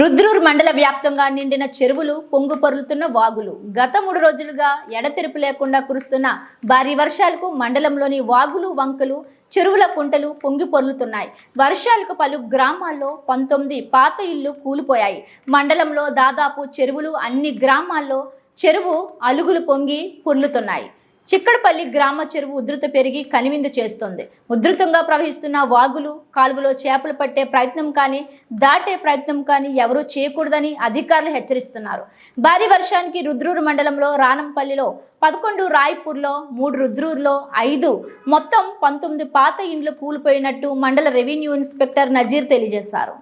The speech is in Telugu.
రుద్రూర్ మండల వ్యాప్తంగా నిండిన చెరువులు పొంగు పొరులుతున్న వాగులు. గత మూడు రోజులుగా ఎడతెరుపు లేకుండా కురుస్తున్న భారీ వర్షాలకు మండలంలోని వాగులు వంకలు చెరువుల కుంటలు పొంగి పొర్లుతున్నాయి. వర్షాలకు పలు గ్రామాల్లో పంతొమ్మిది పాత ఇళ్ళు కూలిపోయాయి. మండలంలో దాదాపు చెరువులు అన్ని గ్రామాల్లో చెరువు అలుగులు పొంగి పొర్లుతున్నాయి. చిక్కడపల్లి గ్రామ చెరువు ఉధృత పెరిగి కనివిందు చేస్తోంది. ఉధృతంగా ప్రవహిస్తున్న వాగులు కాలువలో చేపలు పట్టే ప్రయత్నం కానీ దాటే ప్రయత్నం కానీ ఎవరూ చేయకూడదని అధికారులు హెచ్చరిస్తున్నారు. భారీ వర్షానికి రుద్రూరు మండలంలో రానంపల్లిలో పదకొండు రాయ్పూర్లో మూడు రుద్రూరులో ఐదు మొత్తం పంతొమ్మిది పాత ఇండ్లు కూలిపోయినట్టు మండల రెవెన్యూ ఇన్స్పెక్టర్ నజీర్ తెలియజేశారు.